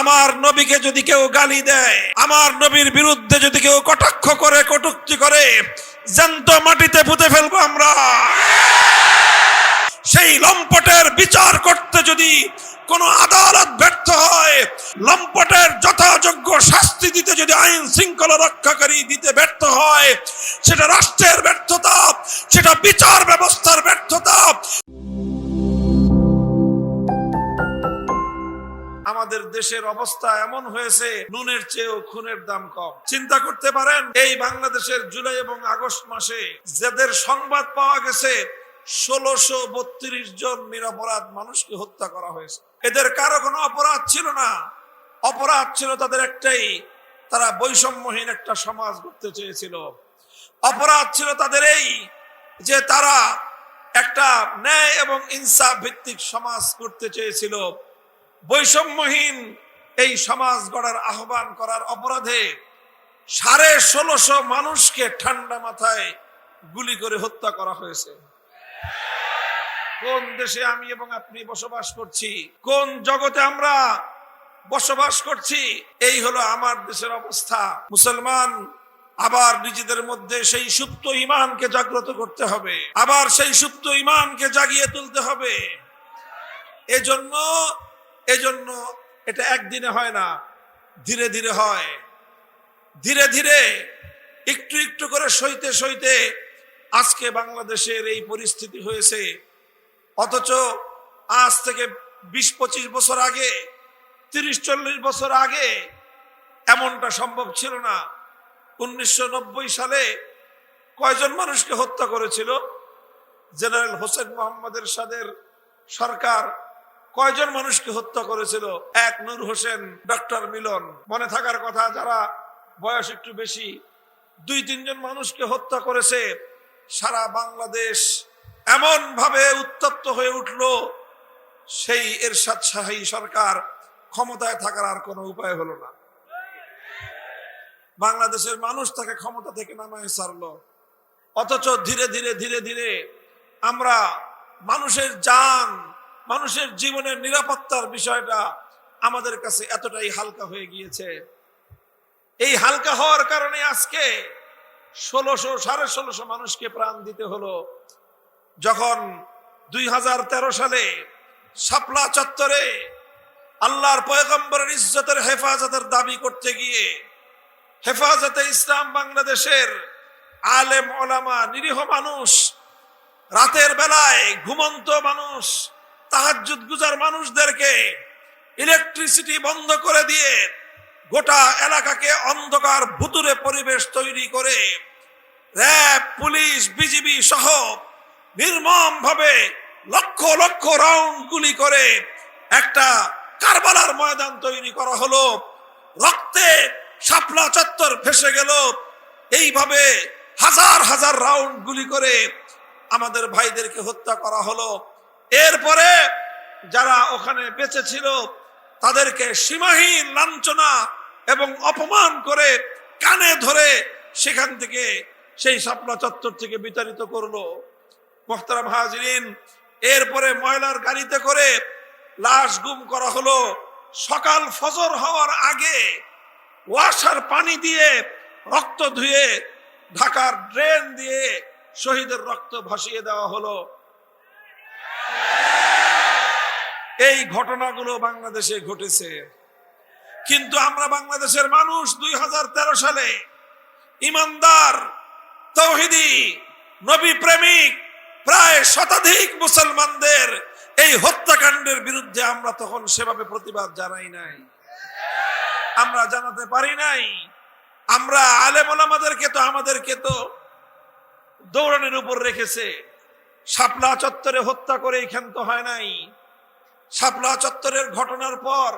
আমার নবীকে যদি কেউ গালি দেয়, আমার নবীর বিরুদ্ধে যদি কেউ কটাক্ষ করে, কটুক্তি করে, জ্যান্ত মাটিতে পুঁতে ফেলব আমরা। সেই লম্পটের বিচার করতে যদি কোন আদালত ব্যর্থ হয়, লম্পটের যথাযোগ্য শাস্তি দিতে যদি আইন শৃঙ্খলা রক্ষাকারী দিতে ব্যর্থ হয়, সেটা রাষ্ট্রের ব্যর্থতা, সেটা বিচার ব্যবস্থার ব্যর্থতা। আমাদের দেশের অবস্থা এমন হয়েছে, নুনের চেয়েও খুনের দাম কম। চিন্তা করতে পারেন, এই বাংলাদেশের জুলাই এবং আগস্ট মাসে যাদের সংবাদ পাওয়া গেছে, ষোলোশো বত্রিশ জন নিরপরাধ মানুষকে হত্যা করা হয়েছে। এদের কারও কোনো অপরাধ ছিল না। অপরাধ ছিল তাদের একটাই, তারা বৈষম্যহীন একটা সমাজ করতে চেয়েছিল। অপরাধ ছিল তাদের এই, যে তারা একটা ন্যায় এবং ইনসাফ ভিত্তিক সমাজ করতে চেয়েছিল। বৈষম্যহীন এই সমাজ গড়ার আহ্বান করার অপরাধে সাড়ে ষোলোশো মানুষকে ঠান্ডা মাথায় গুলি করে হত্যা করা হয়েছে। কোন দেশে আমি এবং আপনি বসবাস করছি? কোন জগতে আমরা বসবাস করছি? এই হলো আমার দেশের অবস্থা। মুসলমান, আবার নিজেদের মধ্যে সেই সুপ্ত ইমানকে জাগ্রত করতে হবে। আবার সেই সুপ্ত ইমানকে জাগিয়ে তুলতে হবে। এজন্য এজন্য এটা একদিনে হয় না, ধীরে ধীরে হয়। ধীরে ধীরে একটু একটু করে সইতে সইতে আজকে বাংলাদেশের এই পরিস্থিতি হয়েছে। অথচ আজ থেকে বিশ পঁচিশ বছর আগে, তিরিশ চল্লিশ বছর আগে এমনটা সম্ভব ছিল না। উনিশশো নব্বই সালে কয়জন মানুষকে হত্যা করেছিল? জেনারেল হোসেন মোহাম্মদের সাদের সরকার কয়জন মানুষকে হত্যা করেছিল? এক, নূর হোসেন, ডক্টর মিলন। মনে থাকার কথা, যারা বয়স একটু বেশি, দুই, তিনজন মানুষকে হত্যা করেছে। সারা বাংলাদেশ এমন ভাবে উত্তপ্ত হয়ে উঠল, সেই এরশাদ শাহী সরকার ক্ষমতায় থাকার আর কোনো উপায় হলো না। বাংলাদেশের মানুষ তাকে ক্ষমতা থেকে নামায় সারলো অথচ ধীরে ধীরে ধীরে ধীরে আমরা মানুষের যান মানুষের জীবনের নিরাপত্তার বিষয়টা আমাদের কাছে এতটাই হালকা হয়ে গিয়েছে। এই হালকা হওয়ার কারণে আজকে ষোলোশো, সাড়ে ষোলোশো মানুষকে প্রাণ দিতে হলো। যখন দুই হাজার তেরো সালে শাপলা চত্বরে আল্লাহর পয়গম্বরের ইজ্জতের হেফাজতের দাবি করতে গিয়ে হেফাজতে ইসলাম বাংলাদেশের আলেম ওলামা, নিরীহ মানুষ, রাতের বেলায় ঘুমন্ত মানুষ তাহাজুদ গুজার মানুষদেরকে ইলেকট্রিসিটি বন্ধ করে দিয়ে গোটা এলাকাকে অন্ধকার ভুতুরে পরিবেশ তৈরি করে র্যাব, পুলিশ, বিজিবি সহ নির্মম ভাবে লক্ষ লক্ষ রাউন্ড গুলি করে একটা কারবালার ময়দান তৈরি করা হলো। রক্তে শাপলা চত্বর ভেসে গেল। এইভাবে হাজার হাজার রাউন্ড গুলি করে আমাদের ভাইদেরকে হত্যা করা হলো। এরপরে যারা ওখানে বেঁচে ছিল, তাদেরকে সীমাহীন লাঞ্ছনা এবং অপমান করে কানে ধরে সেখান থেকে সেই শাপলা চত্বর থেকে বিতাড়িত করল। মোহতারাম হাজরিন, এরপরে ময়লার গাড়িতে করে লাশ গুম করা হলো। সকাল ফজর হওয়ার আগে ওয়াসার পানি দিয়ে রক্ত ধুয়ে ঢাকার ড্রেন দিয়ে শহীদের রক্ত ভাসিয়ে দেওয়া হলো। এই ঘটনাগুলো বাংলাদেশে ঘটেছে। কিন্তু আমরা বাংলাদেশের মানুষ দুই সালে ইমানদার, তৌহিদি, নবী প্রেমিক, প্রায় শতাধিক মুসলমানদের এই হত্যাকাণ্ডের বিরুদ্ধে আমরা তখন সেভাবে প্রতিবাদ জানাই নাই। আমরা জানাতে পারি নাই। আমরা আলেম ওলামাদেরকে তো আমাদেরকে তো দৌড়ানোর উপর রেখেছে। শাপলা চত্বরে হত্যা করে ক্ষান্ত হয় নাই। শাপলা চত্বরের ঘটনার পর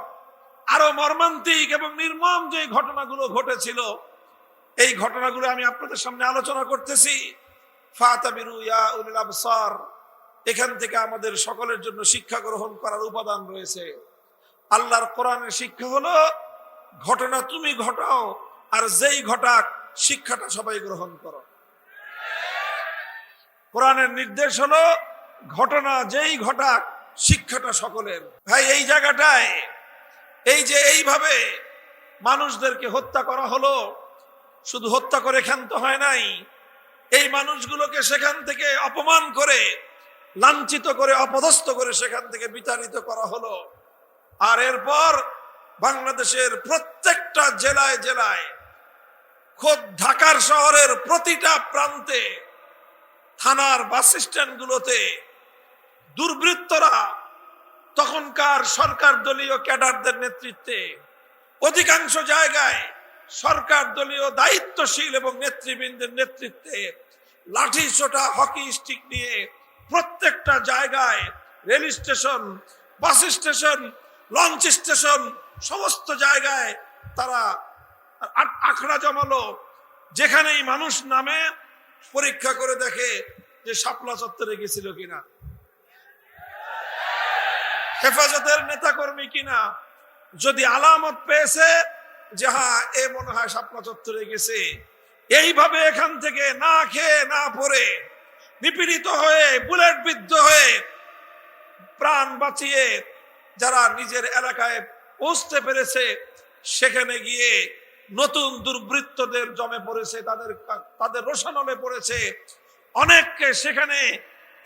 আরও মর্মান্তিক এবং নির্মম যে ঘটনাগুলো ঘটেছিল, এই ঘটনাগুলো আমি আপনাদের সামনে আলোচনা করতেছি। ইয়া এখান থেকে আমাদের সকলের জন্য শিক্ষা গ্রহণ করার উপাদান রয়েছে। আল্লাহর কোরআনের শিক্ষা হলো, ঘটনা তুমি ঘটাও, আর যেই ঘটাক শিক্ষাটা সবাই গ্রহণ করো। কোরআনের নির্দেশ হলো, ঘটনা যেই ঘটাক, শিক্ষাটা সকলের। ভাই, এই জায়গাটায়, এই যে এইভাবে মানুষদেরকে হত্যা করা হলো, শুধু হত্যা করে ক্ষান্ত হয় নাই, এই মানুষগুলোকে সেখান থেকে অপমান করে, লাঞ্ছিত করে, অপদস্থ করে সেখান থেকে বিতাড়িত করা হলো। আর এরপর বাংলাদেশের প্রত্যেকটা জেলায় জেলায়, খোদ ঢাকার শহরের প্রতিটা প্রান্তে থানার বাস স্ট্যান্ডগুলোতে দুর্বৃত্তরা তখনকার সরকার দলীয় ক্যাডারদের নেতৃত্বে অধিকাংশ জায়গায় সরকার দলীয় দায়িত্বশীল এবং নেতৃবৃন্দের নেতৃত্বে লাঠি ছোটা, হকি স্টিক নিয়ে প্রত্যেকটা জায়গায় rail station, bus station, launch station সমস্ত জায়গায় তারা আখড়া জমালো। যেখানেই মানুষ নামে পরীক্ষা করে দেখে যে শাপলা চত্বরে গেছিল কিনা। হেফাজতের নেতাকর্মী কিনা। যদি আলামত পেয়েছে যে হ্যাঁ এ মনে হয় শাপলা চত্বরে গেছে। এইভাবে এখান থেকে না খেয়ে না পরে নিপীড়িত হয়ে, বুলেট বিদ্ধ হয়ে প্রাণ বাঁচিয়ে যারা নিজের এলাকায় পৌঁছতে পেরেছে, সেখানে গিয়ে নতুন দুর্বৃত্তদের জমে পড়েছে, তাদের তাদের রোশানলে পড়েছে। অনেককে সেখানে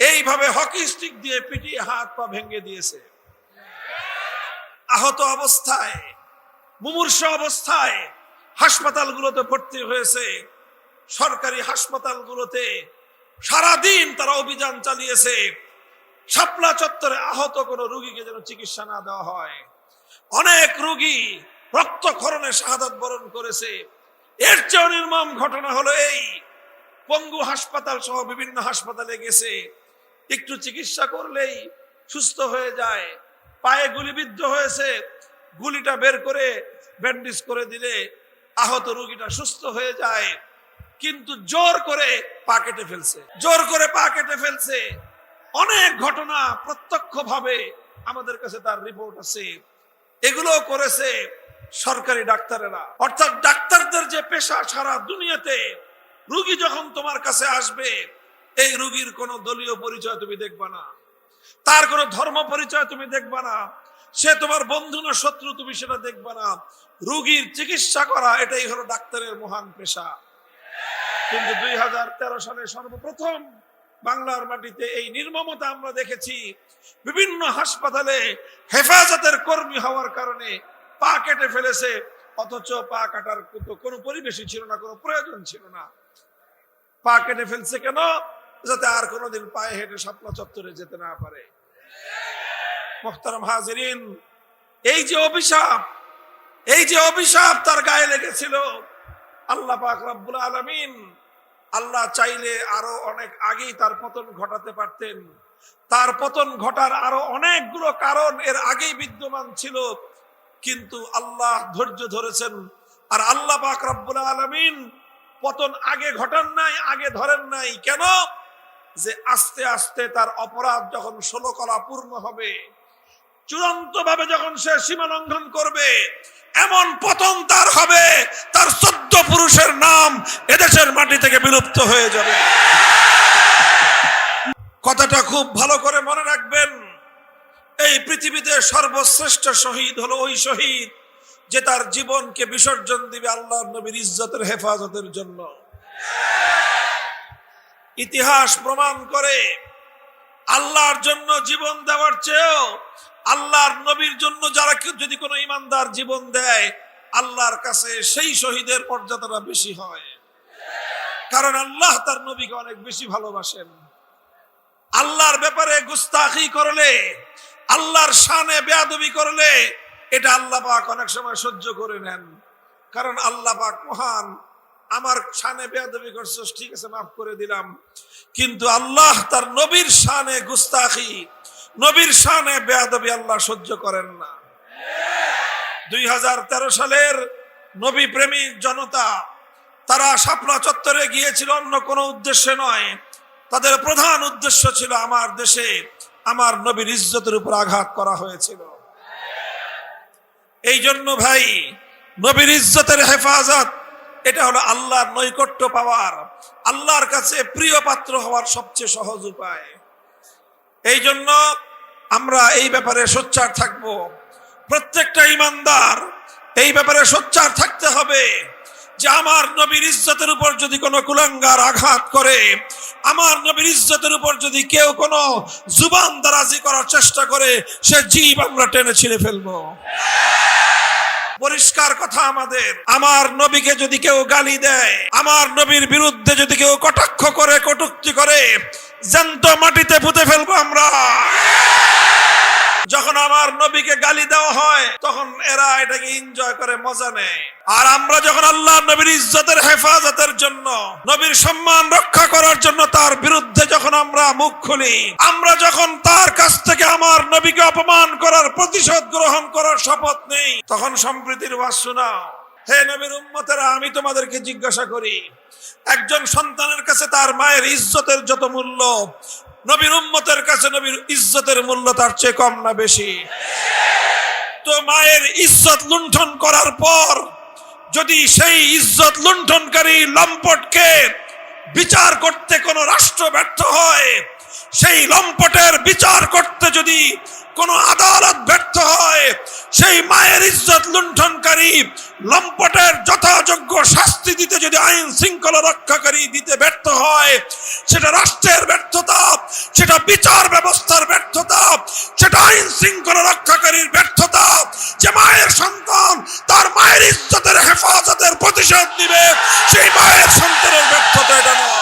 এইভাবে হকি স্টিক দিয়ে পিটিয়ে হাত পা ভেঙে দিয়েছে। আহত অবস্থায়, মুমূর্ষ অবস্থায় হাসপাতালগুলোতে ভর্তি হয়েছে। সরকারি হাসপাতালগুলোতে সারাদিন তারা অভিযান চালিয়েছে। শাপলা চত্বরে আহত কোনো রুগীকে যেন চিকিৎসা না দেওয়া হয়। অনেক রুগী রক্তক্ষরণে শাহাদাত বরণ করেছে। এর চেয়েও নির্মম ঘটনা হলো এই, পঙ্গু হাসপাতাল সহ বিভিন্ন হাসপাতালে গেছে। একটু চিকিৎসা করলেই সুস্থ হয়ে যায়। পায়ে গুলিবিদ্ধ হয়েছে। গুলিটা বের করে ব্যান্ডেজ করে দিলে আহত রুগীটা সুস্থ হয়ে যায়। কিন্তু জোর করে পা কেটে ফেলছে। জোর করে পা কেটে ফেলছে। অনেক ঘটনা প্রত্যক্ষভাবে আমাদের কাছে তার রিপোর্ট আছে। এগুলো করেছে। সরকারি ডাক্তারেরা, অর্থাৎ ডাক্তারদের যে পেশা সারা দুনিয়াতে, রুগী যখন তোমার কাছে আসবে, এই রুগীর কোনো দলীয় পরিচয় তুমি দেখবা না। তার কোনো ধর্ম পরিচয় তুমি দেখবা না। সে তোমার বন্ধু না শত্রু তুমি সেটা দেখবা না। রুগীর চিকিৎসা করা, এটাই হলো ডাক্তারের মহান পেশা। কিন্তু দুই হাজার তেরো সালে সর্বপ্রথম বাংলার মাটিতে এই নির্মমতা আমরা দেখেছি। বিভিন্ন হাসপাতালে হেফাজতের কর্মী হওয়ার কারণে পা কেটে ফেলেছে, অথচ পা কাটার কোনো পরিবেশই ছিল না, কোনো প্রয়োজন ছিল না। পা কেটে ফেলছে কেন? যাতে আর কোনোদিন পায়ে হেঁটে শাপলা চত্বরে যেতে না পারে। মোহতারাম হাজরিন, এই যে অভিশাপ, এই যে অভিশাপ তার গায়ে লেগেছিল। আল্লাহ পাক রব্বুল আলামিন, আল্লাহ চাইলে আরও অনেক আগেই তার পতন ঘটাতে পারতেন। তার পতন ঘটার আরও অনেকগুলো কারণ এর আগেই বিদ্যমান ছিল। কিন্তু আল্লাহ ধৈর্য ধরেছেন। আর আল্লাহ পাক রব্বুল আলমিন পতন আগে ঘটান নাই, আগে ধরেন নাই। কেন? যে আস্তে আস্তে তার অপরাধ যখন ষোলো কলা পূর্ণ হবে চূড়ান্ত ভাবে যখন সে সীমা লঙ্ঘন করবে, এমন পতন তার হবে, তার চোদ্দ পুরুষের নাম এদেশের মাটি থেকে বিলুপ্ত হয়ে যাবে। কথাটা খুব ভালো করে মনে রাখবেন। এই পৃথিবীতে সর্বশ্রেষ্ঠ শহীদ হলো ওই শহীদ যে তার জীবনকে বিসর্জন দিবে আল্লাহ নবীর ইজ্জতের হেফাজতের জন্য। ইতিহাস প্রমাণ করে আল্লাহর জন্য জীবন দেওয়ার চেয়েও আল্লাহর নবীর জন্য যারা কেউ যদি কোনো ইমানদার জীবন দেয়, আল্লাহর কাছে সেই শহীদের মর্যাদাটা বেশি হয়। কারণ আল্লাহ তার নবীকে অনেক বেশি ভালোবাসেন। আল্লাহর ব্যাপারে গুস্তাখি করলে আল্লাহর শানে বেয়াদবি করলে এটা আল্লাহ পাক অনেক সময় সহ্য করে নেন। কারণ আল্লাহ পাক মহান। আমার শানে বেয়াদবি করছস, ঠিক আছে, মাফ করে দিলাম। কিন্তু আল্লাহ তার নবীর শানে গুস্তাখি, নবীর শানে বেয়াদবি আল্লাহ সহ্য করেন না। দুই হাজার তেরো সালের নবী প্রেমিক জনতা, তারা শাপলা চত্বরে গিয়েছিল, অন্য কোনো উদ্দেশ্যে নয়। তাদের প্রধান উদ্দেশ্য ছিল আমার দেশে আমার নবীর ইজ্জতের উপর আঘাত করা হয়েছিল। এই জন্য ভাই, নবীর ইজ্জতের হেফাজত, এটা হলো আল্লাহর নৈকট্য পাওয়ার, আল্লাহর কাছে প্রিয় পাত্র হওয়ার সবচেয়ে সহজ উপায়। এই জন্য আমরা এই ব্যাপারে সোচ্চার থাকব। প্রত্যেকটা ইমানদার এই ব্যাপারে সোচ্চার থাকতে হবে। যে আমার নবীর ইজ্জতের উপর যদি কোনো কুলাঙ্গার আঘাত করে, আমার নবীর ইজ্জতের উপর যদি কেউ কোনো জুবান দারাজি করার চেষ্টা করে, সে জীব আমরা টেনে ছিঁড়ে ফেলব। পরিষ্কার কথা আমাদের, আমার নবীকে যদি কেউ গালি দেয়, আমার নবীর বিরুদ্ধে যদি কেউ কটাক্ষ করে, কটুক্তি করে, জ্যান্ত মাটিতে পুঁতে ফেলব আমরা। যখন আমার নবীকে গালি দেওয়া হয়, তখন এরা এটাকে এনজয় করে, মজা নেয়। আর আমরা যখন আল্লাহ নবীর ইজ্জতের হেফাজতের জন্য, নবীর সম্মান রক্ষা করার জন্য তার বিরুদ্ধে যখন আমরা মুখ খুলি, আমরা যখন তার কাছ থেকে আমার নবীকে অপমান করার প্রতিশোধ গ্রহণ করার শপথ নেই, তখন সম্প্রীতির ওয়াজ শোনাও। হে নবীর উম্মতেরা, আমি তোমাদেরকে জিজ্ঞাসা করি, একজন সন্তানের কাছে তার মায়ের ইজ্জতের যত মূল্য নবীর উম্মতের কাছে নবীর ইজ্জতের মূল্য তার চেয়ে কম না বেশি। তো মায়ের ইজ্জত লুণ্ঠন করার পর যদি সেই ইজ্জত লুণ্ঠনকারী লম্পটকে বিচার করতে কোনো রাষ্ট্র ব্যর্থ হয়, সেই লম্পটের বিচার করতে যদি কোন আদালত ব্যর্থ হয়, সেই মায়ের ইজ্জত লুণ্ঠনকারী লম্পটের যথাযোগ্য শাস্তি দিতে যদি আইন শৃঙ্খলা রক্ষাকারী দিতে ব্যর্থ হয়, সেটা রাষ্ট্রের ব্যর্থতা, সেটা বিচার ব্যবস্থার ব্যর্থতা, সেটা আইন শৃঙ্খলা রক্ষাকারীর ব্যর্থতা, যে মায়ের সন্তান তার মায়ের ইজ্জতের হেফাজতের প্রতিশোধ দিবে সেই মায়ের সন্তানের ব্যর্থতা এটা নয়।